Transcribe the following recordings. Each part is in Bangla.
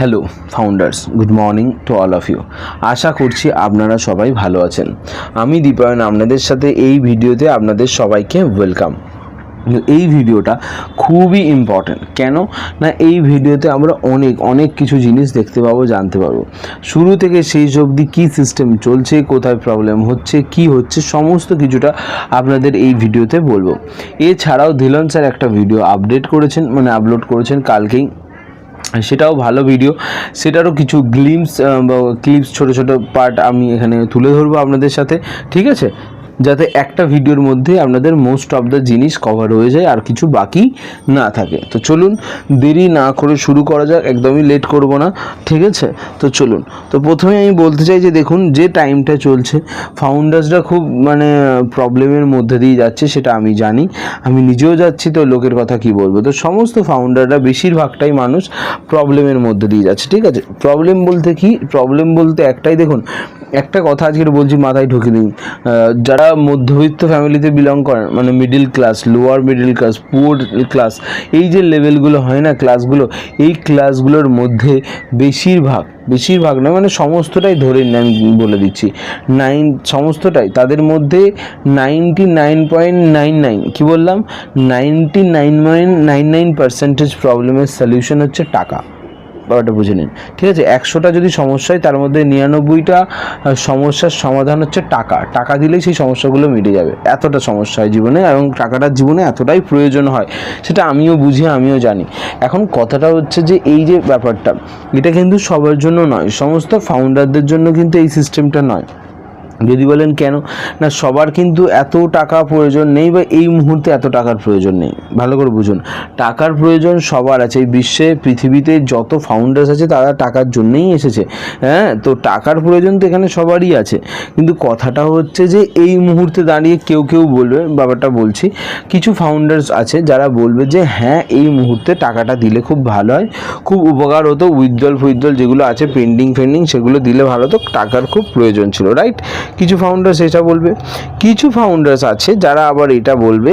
Hello founders good morning to all of you আশা করছি আপনারা সবাই ভালো আছেন। আমি দীপায়ন, আপনাদের সাথে এই ভিডিওতে আপনাদের সবাইকে ওয়েলকাম এই ভিডিওটা খুবই ইম্পর্ট্যান্ট কেন? না, এই ভিডিওতে আমরা অনেক অনেক কিছু জিনিস দেখতে পাবো, জানতে পারব। শুরু থেকে শেষ অবধি কী সিস্টেম চলছে, কোথায় প্রবলেম হচ্ছে, কি হচ্ছে, সমস্ত কিছুটা আপনাদের এই ভিডিওতে বলব। এছাড়াও ধিলন স্যার একটা ভিডিও আপডেট করেছেন মানে আপলোড করেছেন কালকেই। সেটাও ভালো ভিডিও সেটারও কিছু গ্লিমস ক্লিপস ছোট ছোট পার্ট আমি এখানে তুলে ধরবো আপনাদের সাথে, ঠিক আছে? যাতে একটা ভিডিওর মধ্যে আপনাদের মোস্ট অফ দ্য জিনিস কভার হয়ে যায় আর কিছু বাকি না থাকে। তো চলুন, দেরি না করে শুরু করা যাক, একদমই লেট করব না, ঠিক আছে? তো চলুন, তো প্রথমে আমি বলতে চাই যে দেখুন, যে টাইমটা চলছে ফাউন্ডার্সরা খুব মানে প্রবলেমের মধ্যে দিয়ে যাচ্ছে, সেটা আমি জানি। আমি নিজেও যাচ্ছি, তো লোকের কথা কি বলব? তো সমস্ত ফাউন্ডাররা বেশিরভাগটাই মানুষ প্রবলেমের মধ্যে দিয়ে যাচ্ছে, ঠিক আছে? প্রবলেম বলতে কি? প্রবলেম বলতে একটাই, দেখুন একটা কথা আজকে বলছি, মাথায় ঢুকে দিন যারা মধ্যবিত্ত ফ্যামিলিতে বিলং করেন মানে middle class lower middle class poor class এই যে লেভেলগুলো হয় না ক্লাসগুলো এই ক্লাসগুলোর মধ্যে বেশিরভাগ বেশিরভাগ না মানে সমস্তটাই ধরে আমি বলে দিচ্ছি। নাইন সমস্তটাই, তাদের মধ্যে ninety nine point nine nine কী বললাম? Ninety nine point nine nine percentage প্রবলেমের সলিউশন হচ্ছে টাকা। ব্যাপারটা বুঝে নিন। ঠিক আছে? একশোটা যদি সমস্যা হয়, তার মধ্যে নিরানব্বইটা সমস্যার সমাধান হচ্ছে টাকা। টাকা দিলেই সেই সমস্যাগুলো মিটে যাবে। এতটা সমস্যা হয় জীবনে এবং টাকাটার জীবনে এতটাই প্রয়োজন হয়, সেটা আমিও বুঝি, আমিও জানি। এখন কথাটা হচ্ছে যে, এই যে ব্যাপারটা, এটা কিন্তু সবার জন্য নয়, সমস্ত ফাউন্ডারদের জন্য কিন্তু এই সিস্টেমটা নয়। যদি বলেন কেন? না, সবার কিন্তু এত টাকা প্রয়োজন নেই বা এই মুহূর্তে এত টাকার প্রয়োজন নেই। ভালো করে বুঝুন। টাকার প্রয়োজন সবার আছে। এই বিশ্বে, পৃথিবীতে যত ফাউন্ডার্স আছে, তারা টাকার জন্যেই এসেছে। হ্যাঁ তো টাকার প্রয়োজন তো এখানে সবারই আছে। কিন্তু কথাটা হচ্ছে যে, এই মুহূর্তে দাঁড়িয়ে কেউ কেউ বলবে, ব্যাপারটা বলছি, কিছু ফাউন্ডার্স আছে যারা বলবে যে হ্যাঁ এই মুহূর্তে টাকাটা দিলে খুব ভালো হয়। খুব উপকার হতো। উইথড্রল ফুইথড্রল যেগুলো আছে পেন্ডিং ফেন্ডিং সেগুলো দিলে ভালো হতো। টাকার খুব প্রয়োজন ছিল রাইট কিছু ফাউন্ডার্স এটা বলবে। কিছু ফাউন্ডার্স আছে যারা আবার এটা বলবে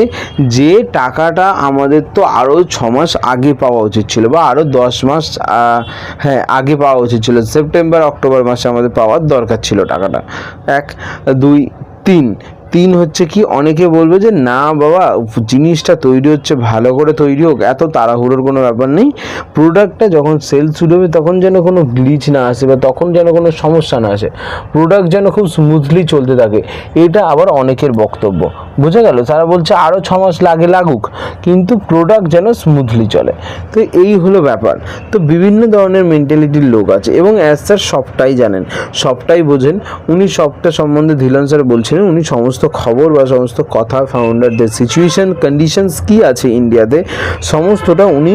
যে টাকাটা আমাদের তো আরও ছ মাস আগে পাওয়া উচিত ছিল বা আরও দশ মাস হ্যাঁ আগে পাওয়া উচিত ছিল। সেপ্টেম্বর অক্টোবর মাসে আমাদের পাওয়ার দরকার ছিল টাকাটা। এক, দুই, তিন তিন হচ্ছে কি, অনেকে বলবে যে, না বাবা, জিনিসটা তৈরি হচ্ছে, ভালো করে তৈরি হোক, এত তাড়াহুড়োর কোনো ব্যাপার নেই। প্রোডাক্টটা যখন সেল শুরু হবে, তখন যেন কোনো গ্লিচ না আসে বা তখন যেন কোনো সমস্যা না আসে। প্রোডাক্ট যেন খুব স্মুথলি চলতে থাকে, এটা আবার অনেকের বক্তব্য। বোঝা গেল? তারা বলছে আরও ছ মাস লাগে লাগুক, কিন্তু প্রোডাক্ট যেন স্মুথলি চলে। তো এই হলো ব্যাপার। তো বিভিন্ন ধরনের মেন্টালিটির লোক আছে এবং অ্যাজ স্যার সবটাই জানেন, সবটাই বোঝেন। উনি সবটা সম্বন্ধে ধীলন স্যার বলছিলেন, উনি সমস্ত খবর বা সমস্ত কথা ফাউন্ডারদের সিচুয়েশন কন্ডিশনস কি আছে ইন্ডিয়াতে সমস্তটা উনি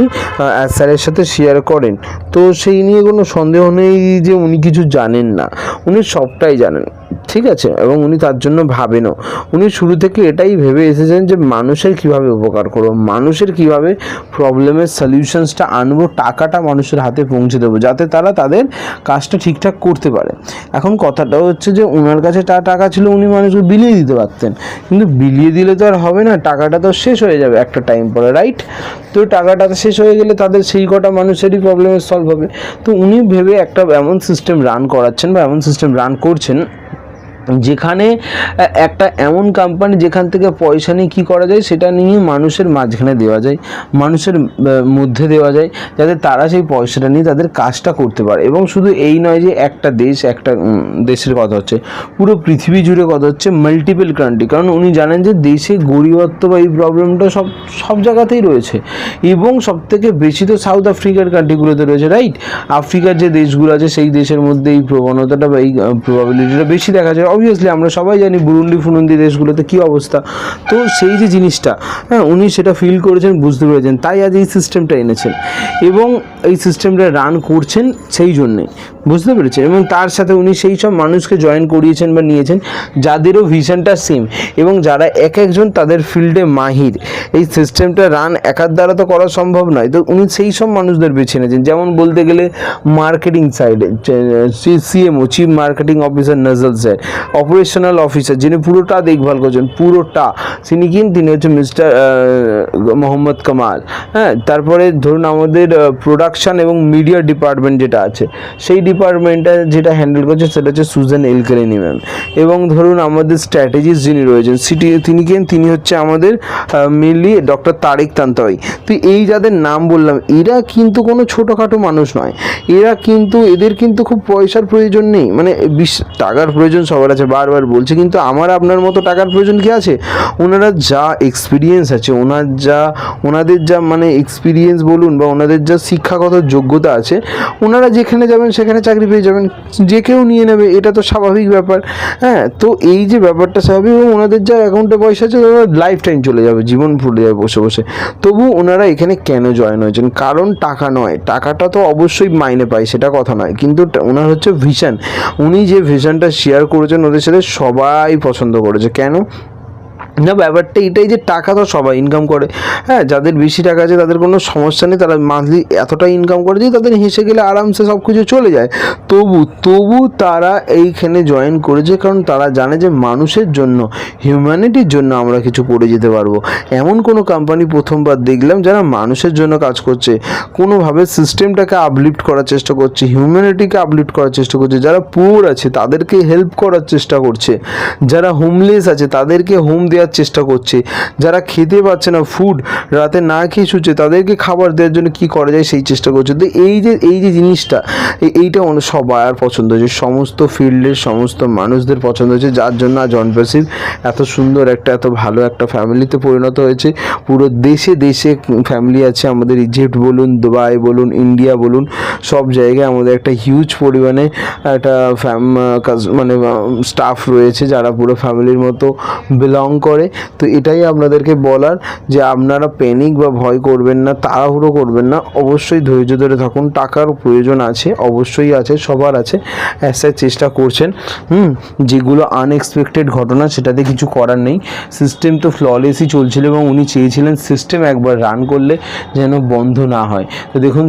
স্যারের সাথে শেয়ার করেন। তো সেই নিয়ে কোনো সন্দেহ নেই যে উনি কিছু জানেন না। উনি সবটাই জানেন, ঠিক আছে? এবং উনি তার জন্য ভাবেনও। উনি শুরু থেকে এটাই ভেবে এসেছেন যে মানুষের কীভাবে উপকার করব, মানুষের কীভাবে প্রবলেমের সলিউশনসটা আনব, টাকাটা মানুষের হাতে পৌঁছে দেবো, যাতে তারা তাদের কাজটা ঠিকঠাক করতে পারে। এখন কথাটা হচ্ছে যে ওনার কাছে টাকা ছিল, উনি মানুষকে বিলিয়ে দিতে পারতেন। কিন্তু বিলিয়ে দিলে তো আর হবে না, টাকাটা তো শেষ হয়ে যাবে একটা টাইম পরে রাইট তো টাকাটা শেষ হয়ে গেলে তাদের সেই কটা মানুষেরই প্রবলেমের সলভ হবে। তো উনি ভেবে একটা এমন সিস্টেম রান করাচ্ছেন বা এমন সিস্টেম রান করছেন যেখানে একটা এমন কোম্পানি যেখান থেকে পয়সা নিয়ে কী করা যায় সেটা নিয়ে মানুষের মাঝখানে দেওয়া যায়, মানুষের মধ্যে দেওয়া যায়, যাতে তারা সেই পয়সাটা নিয়ে তাদের কাজটা করতে পারে। এবং শুধু এই নয় যে একটা দেশ, একটা দেশের কথা হচ্ছে, পুরো পৃথিবী জুড়ে কথা হচ্ছে মাল্টিপল কান্ট্রি কারণ উনি জানেন যে দেশে গরিবত্ব বা এই প্রবলেমটা সব সব জায়গাতেই রয়েছে। এবং সব থেকে বেশি তো সাউথ আফ্রিকার কান্ট্রিগুলোতে রয়েছে রাইট আফ্রিকার যে দেশগুলো আছে, সেই দেশের মধ্যে এই প্রবণতাটা বা এই প্রবাবিলিটিটা বেশি দেখা যায়। অবভিয়াসলি আমরা সবাই জানি বুরুন্ডি ফুরুন্ডি দেশগুলোতে কী অবস্থা। তো সেই যে জিনিসটা হ্যাঁ উনি সেটা ফিল করেছেন, বুঝতে পেরেছেন। তাই আজ এই সিস্টেমটা এনেছেন। এবং এই সিস্টেমটা রান করছেন সেই জন্যে। বুঝতে পেরেছেন? এবং তার সাথে উনি সেই সব মানুষকে জয়েন করিয়েছেন বা নিয়েছেন, যাদেরও ভিশনটা সেম এবং যারা এক একজন তাদের ফিল্ডে মাহির। এই সিস্টেমটা রান একার দ্বারা তো করা সম্ভব নয়। তো উনি সেই সব মানুষদের বেছে নিয়েছেন যেমন বলতে গেলে মার্কেটিং সাইডে CMO chief marketing officer Nazal sir operational officer, যিনি পুরোটা দেখভাল করছেন, পুরোটা, তিনি কিন তিনি হচ্ছে মিস্টার মোহাম্মদ কামাল। হ্যাঁ তারপরে ধরুন আমাদের প্রোডাকশন এবং মিডিয়া ডিপার্টমেন্ট যেটা আছে, সেই ডিপার্টমেন্টটা যেটা হ্যান্ডেল করছে, সেটা হচ্ছে সুজান এলকেলেনি ম্যাম এবং ধরুন আমাদের স্ট্র্যাটেজিস্ট যিনি রয়েছেন, সিটি, তিনি কেন তিনি হচ্ছে আমাদের মেনলি ডক্টর তারেক তান্তাওয়াই তো এই যাদের নাম বললাম, এরা কিন্তু কোনো ছোটোখাটো মানুষ নয়। এরা কিন্তু, এদের কিন্তু খুব পয়সার প্রয়োজন নেই। মানে টাকার প্রয়োজন সবার আছে বারবার বলছে, কিন্তু আমার আপনার মতো টাকার প্রয়োজন কি আছে? ওনারা যা এক্সপিরিয়েন্স আছে, ওনার যা, ওনাদের যা মানে এক্সপিরিয়েন্স বলুন বা ওনাদের যা শিক্ষাগত যোগ্যতা আছে, ওনারা যেখানে যাবেন সেখানে চাকরি পেয়ে যাবেন, যে কেউ নিয়ে নেবে, এটা তো স্বাভাবিক ব্যাপার। হ্যাঁ তো এই যে ব্যাপারটা স্বাভাবিক এবং ওনাদের যা অ্যাকাউন্টে পয়সা আছে লাইফ টাইম চলে যাবে, জীবন ফুলে যাবে বসে বসে। তবু ওনারা এখানে কেন জয়েন হয়েছেন? কারণ টাকা নয়, টাকাটা তো অবশ্যই মাইনে পায়, সেটা কথা নয়। কিন্তু ওনার হচ্ছে ভিশন উনি যে ভিশনটা শেয়ার করেছেন ওদের সাথে সবাই পছন্দ করেছে। কেন? না ব্যাপারটা এটাই যে টাকা তো সবাই ইনকাম করে। হ্যাঁ যাদের বেশি টাকা আছে, তাদের কোনো সমস্যা নেই, তারা মান্থলি এতটা ইনকাম করে যে তাদের হেসে গেলে আরামসে সব কিছু চলে যায়। তবু তবু তারা এইখানে জয়েন করেছে, কারণ তারা জানে যে মানুষের জন্য হিউম্যানিটির জন্য আমরা কিছু করে যেতে পারব। এমন কোনো কোম্পানি প্রথমবার দেখলাম যারা মানুষের জন্য কাজ করছে। কোনোভাবে সিস্টেমটাকে আপলিফ্ট করার চেষ্টা করছে হিউম্যানিটিকে আপলিফ্ট করার চেষ্টা করছে। যারা পুয়ার আছে, তাদেরকে হেল্প করার চেষ্টা করছে। যারা হোমলেস আছে, তাদেরকে হোম দেওয়ার চেষ্টা করছে। যারা খেতে পাচ্ছে না ফুড রাতে না খেয়ে শুচ্ছে, তাদেরকে খাবার দেওয়ার জন্য কি করা যায় সেই চেষ্টা করছে। তো এই যে এই যে জিনিসটা, এই- এইটা সবার পছন্দ হয়েছে। সমস্ত ফিল্ডের সমস্ত মানুষদের পছন্দ হয়েছে। যার জন্য আজ অনপ্রেসিভ এত সুন্দর একটা, এত ভালো একটা ফ্যামিলিতে পরিণত হয়েছে। পুরো দেশে দেশে ফ্যামিলি আছে। আমাদের ইজিপ্ট বলুন দুবাই বলুন ইন্ডিয়া বলুন, সব জায়গায় আমাদের একটা হিউজ পরিমাণে একটা ফ্যাম মানে স্টাফ রয়েছে। যারা পুরো ফ্যামিলির মতো বিলং করে। তো এটাই আপনাদেরকে বলার যে আপনারা প্যানিক বা ভয় করবেন না, তাড়াহুড়ো করবেন না, অবশ্যই ধৈর্য ধরে থাকুন, টাকার প্রয়োজন আছে, অবশ্যই আছে, সবার আছে অ্যাসার চেষ্টা করছেন। হুম, যেগুলো আনএক্সপেক্টেড ঘটনা, সেটাতে কিছু করার নেই। সিস্টেম তো ফ্ললেসই চলছিল এবং উনি চেয়েছিলেন সিস্টেম একবার রান করলে যেন বন্ধ না হয়। তো দেখুন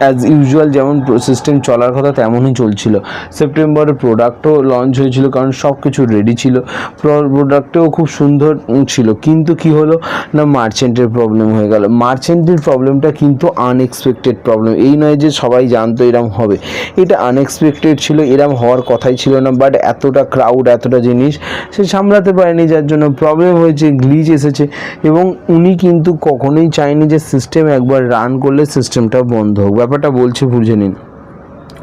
অ্যাজ ইউজুয়াল যেমন সিস্টেম চলার কথা তেমনই চলছিল। সেপ্টেম্বরে প্রোডাক্টও লঞ্চ হয়েছিল কারণ সব কিছু রেডি ছিল প্রোডাক্টেও খুব সুন্দর ছিল। কিন্তু কি হলো? না মার্চেন্টের প্রবলেম হয়ে গেল। মার্চেন্টের প্রবলেমটা কিন্তু আনএক্সপেক্টেড প্রবলেম এই নয় যে সবাই জানতো এরম হবে। এটা আনএক্সপেক্টেড ছিল, এরম হওয়ার কথাই ছিল না বাট এতটা ক্রাউড এতটা জিনিস সে সামলাতে পারেনি, যার জন্য প্রবলেম হয়েছে গ্লিচ এসেছে। এবং উনি কিন্তু কখনোই চায়নি যে সিস্টেম একবার রান করলে সিস্টেমটা বন্ধ হোক। ব্যাপারটা বলছে বুঝে নিন।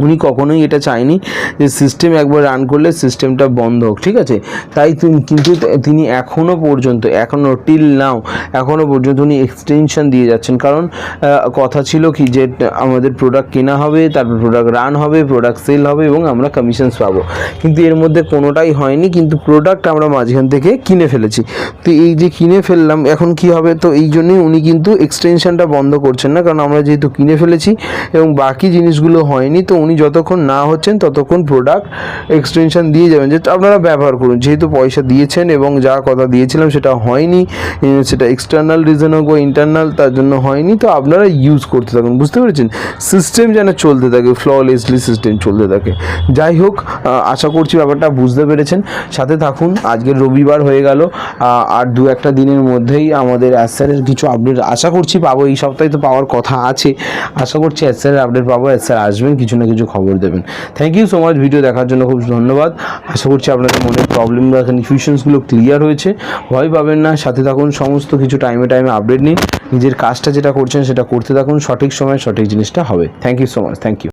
উনি কখনোই এটা চায়নি যে সিস্টেম একবার রান করলে সিস্টেমটা বন্ধ হোক, ঠিক আছে? তাই কিন্তু তিনি এখনও পর্যন্ত এখনও টিল নাও এখনও পর্যন্ত উনি এক্সটেনশন দিয়ে যাচ্ছেন। কারণ কথা ছিল কি যে, আমাদের প্রোডাক্ট কেনা হবে, তারপর প্রোডাক্ট রান হবে প্রোডাক্ট সেল হবে এবং আমরা কমিশনস পাবো। কিন্তু এর মধ্যে কোনোটাই হয়নি, কিন্তু প্রোডাক্ট আমরা মাঝখান থেকে কিনে ফেলেছি। তো এই যে কিনে ফেললাম, এখন কি হবে? তো এই জন্যই উনি কিন্তু এক্সটেনশনটা বন্ধ করছেন না, কারণ আমরা যেহেতু কিনে ফেলেছি এবং বাকি জিনিসগুলো হয়নি, তো উনি যতক্ষণ না হচ্ছেন, ততক্ষণ প্রোডাক্ট এক্সটেনশন দিয়ে যাবেন। যে আপনারা ব্যবহার করুন, যেহেতু পয়সা দিয়েছেন এবং যা কথা দিয়েছিলাম সেটা হয়নি সেটা এক্সটার্নাল রিজন হোক বা ইন্টারনাল তার জন্য হয়নি, তো আপনারা ইউজ করতে থাকুন, বুঝতে পেরেছেন? সিস্টেম যেন চলতে থাকে ফ্ললেসলি সিস্টেম চলতে থাকে। যাই হোক আশা করছি ব্যাপারটা বুঝতে পেরেছেন। সাথে থাকুন, আজকে রবিবার হয়ে গেল আর দু একটা দিনের মধ্যেই আমাদের অ্যাসারের কিছু আপডেট আশা করছি পাবো, এই সপ্তাহে তো পাওয়ার কথা আছে। আশা করছি অ্যাসারের আপডেট পাবো অ্যাসার আসবেন, কিছু না কিছু খবর দেবেন। Thank you so much video দেখার জন্য খুব ধন্যবাদ। আশা করছি আপনাদের মনের প্রবলেম বা কনফিউশনসগুলো ক্লিয়ার হয়েছে। ভয় পাবেন না, সাথে থাকুন, সমস্ত কিছু টাইমে টাইমে আপডেট নিন। নিজের কাজটা যেটা করছেন সেটা করতে থাকুন, সঠিক সময় সঠিক জিনিসটা হবে। Thank you so much thank you